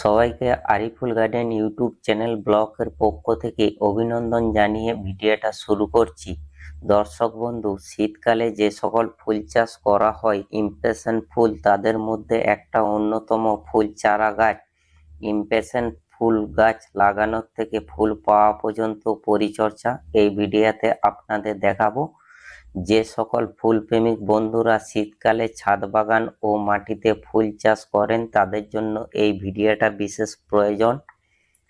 সবাইকে Ariful garden YouTube channel ব্লকের পক্ষ থেকে অভিনন্দন জানিয়ে ভিডিওটা শুরু করছি। দর্শক বন্ধু, শীতকালে যে সকল ফুল চাষ করা হয়, ইমপ্রেশন ফুল, তাদের মধ্যে একটা অন্যতম ফুল চারা গাছ। ইমপ্রেশন ফুল গাছ লাগানোর থেকে ফুল পাওয়া পর্যন্ত পরিচর্যা এই ভিডিওতে আপনাদের দেখাবো। যে সকল ফুল প্রেমিক বন্ধুরা শীতকালে ছাদ বাগান ও মাটিতে ফুল চাষ করেন, তাদের জন্য এই ভিডিওটা বিশেষ প্রয়োজন।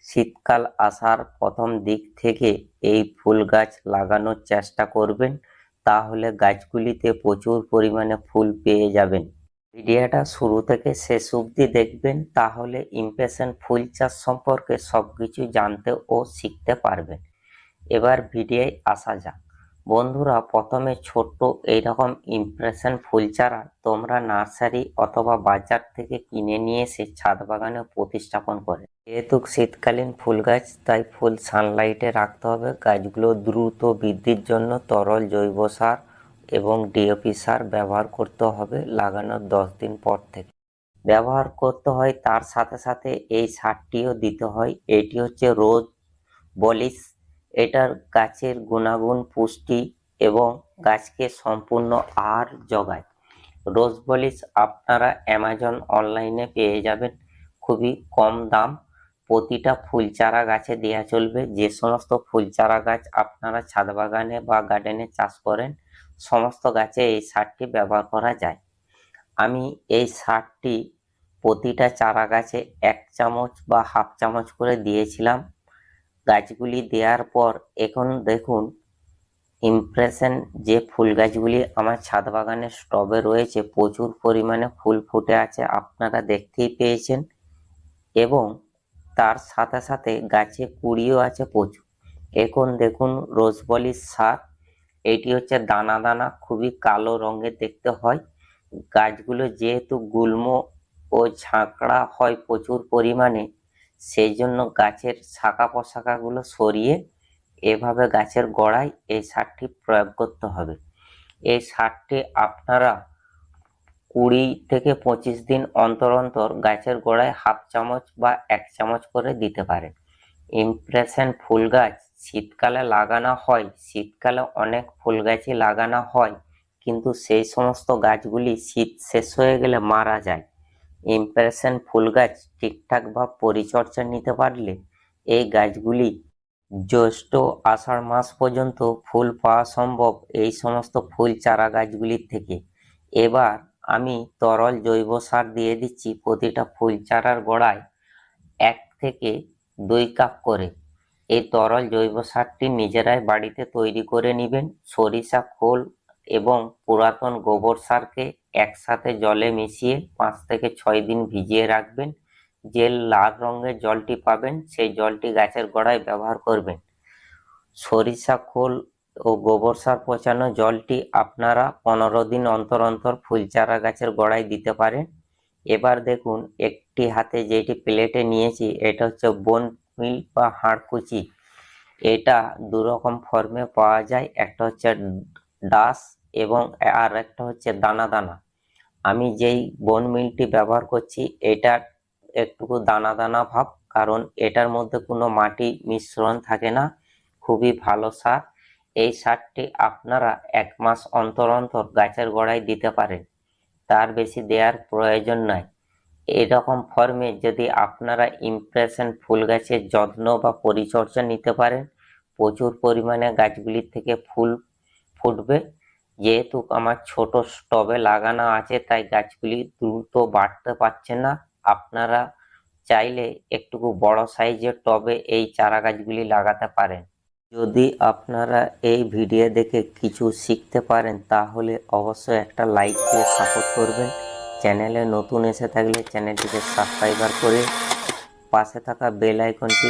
শীতকাল আসার প্রথম দিক থেকে এই ফুল গাছ লাগানোর চেষ্টা করবেন, তাহলে গাছগুলিতে প্রচুর পরিমাণে ফুল পেয়ে যাবেন। ভিডিওটা শুরু থেকে শেষ অবধি দেখবেন, তাহলে ইমপ্রেশন ফুল চাষ সম্পর্কে সবকিছু জানতে ও শিখতে পারবেন। এবার ভিডিওয় আসা যাক। বন্ধুরা, প্রথমে ছোট্ট এইরকম ইমপ্রেশন ফুল চারা তোমরা নার্সারি অথবা বাজার থেকে কিনে নিয়ে এসে ছাদ বাগানে প্রতিস্থাপন করে। যেহেতু শীতকালীন ফুল গাছ, তাই ফুল সানলাইটে রাখতে হবে। গাছগুলো দ্রুত বৃদ্ধির জন্য তরল জৈব সার এবং ডিএপি সার ব্যবহার করতে হবে লাগানোর দশ দিন পর থেকে। ব্যবহার করতে হয়, তার সাথে সাথে এই সারটিও দিতে হয়। এটি হচ্ছে রোজ বলিস এটার গাছের গুণাগুণ, পুষ্টি এবং গাছকে সম্পূর্ণ আহার যোগায়। রোজ বলিস আপনারা অ্যামাজন অনলাইনে পেয়ে যাবেন। খুবই কম দাম। প্রতিটা ফুল চারা গাছে দেওয়া চলবে। যে সমস্ত ফুল চারা গাছ আপনারা ছাদ বাগানে বা গার্ডেনে চাষ করেন, সমস্ত গাছে এই সারটি ব্যবহার করা যায়। আমি এই সারটি প্রতিটা চারা গাছে এক চামচ বা হাফ চামচ করে দিয়েছিলাম। গাছগুলি দেওয়ার পর এখন দেখুন ইমপ্রেশন যে ফুল গাছগুলি আমার ছাদ বাগানের স্টবে রয়েছে, প্রচুর পরিমাণে ফুল ফুটে আছে, আপনারা দেখতেই পেয়েছেন। এবং তার সাথে সাথে গাছে কুড়িও আছে প্রচুর। এখন দেখুন রোজবলির সার, এটি হচ্ছে দানা দানা, খুবই কালো রঙের দেখতে হয়। গাছগুলো যেহেতু গুল্ম ও ঝাঁকড়া হয় প্রচুর পরিমাণে সেই জন্য গাছের শাখা পোশাকাগুলো সরিয়ে এভাবে গাছের গোড়ায় এই সারটি প্রয়োগ করতে হবে। এই সারটি আপনারা কুড়ি থেকে পঁচিশ দিন অন্তর অন্তর গাছের গোড়ায় হাফ চামচ বা এক চামচ করে দিতে পারেন। ইমপ্রেশন ফুল গাছ, শীতকালে লাগানো হয়, শীতকালে অনেক ফুল গাছই লাগানো হয়, কিন্তু সেই সমস্ত গাছগুলি শীত শেষ হয়ে গেলে মারা যায়। ইমপ্রেশন ফুল গাছ ঠিকঠাক ভাবে পরিচর্যা নিতে পারলে এই গাছগুলি জ্যৈষ্ঠ আষাঢ় মাস পর্যন্ত ফুল পাওয়া সম্ভব এই সমস্ত ফুল চারা গাছগুলির থেকে। এবার আমি তরল জৈব সার দিয়ে দিচ্ছি প্রতিটা ফুল চারার গোড়ায় এক থেকে দুই কাপ করে। এই তরল জৈব সারটি নিজেরাই বাড়িতে তৈরি করে নেবেন। সরিষা, খোল এবং পুরাতন গোবর সারকে একসাথে জলে মিশিয়ে পাঁচ থেকে ছয় দিন ভিজিয়ে রাখবেন। যে লাল রঙের জলটি পাবেন, সেই জলটি গাছের গোড়ায় ব্যবহার করবেন। সরিষা খোল ও গোবর সার পচানো জলটি আপনারা পনেরো দিন অন্তর অন্তর ফুল চারা গাছের গোড়ায় দিতে পারেন। এবার দেখুন, একটি হাতে যেটি প্লেটে নিয়েছি, এটা হচ্ছে বন মিল বা হাড়কুচি। এটা দু রকম ফর্মে পাওয়া যায়, একটা হচ্ছে ডাস এবং আর একটা হচ্ছে দানা দানা। আমি যেই বন মিলটি ব্যবহার করছি এটা একটুকু দানা দানা ভাব, কারণ এটার মধ্যে কোনো মাটি মিশ্রণ থাকে না। খুবই ভালো সার। এই সারটি আপনারা এক মাস অন্তর অন্তর গাছের গোড়ায় দিতে পারেন। তার বেশি দেওয়ার প্রয়োজন নয় এরকম ফর্মে যদি আপনারা ইমপ্রেশন ফুল গাছের যত্ন বা পরিচর্যা নিতে পারেন, প্রচুর পরিমাণে গাছগুলির থেকে ফুল ফুটবে। যেহেতু আমার ছোট স্টবে লাগানো আছে, তাই গাছগুলি দ্রুত বাড়তে পারছে না। আপনারা চাইলে একটুকু বড় সাইজের টবে এই চারা গাছগুলি লাগাতে পারেন। যদি আপনারা এই ভিডিও দেখে কিছু শিখতে পারেন, তাহলে অবশ্যই একটা লাইক দিয়ে সাপোর্ট করবেন। চ্যানেলে নতুন এসে থাকলে চ্যানেলটিকে সাবস্ক্রাইবার করে পাশে থাকা বেল আইকনটি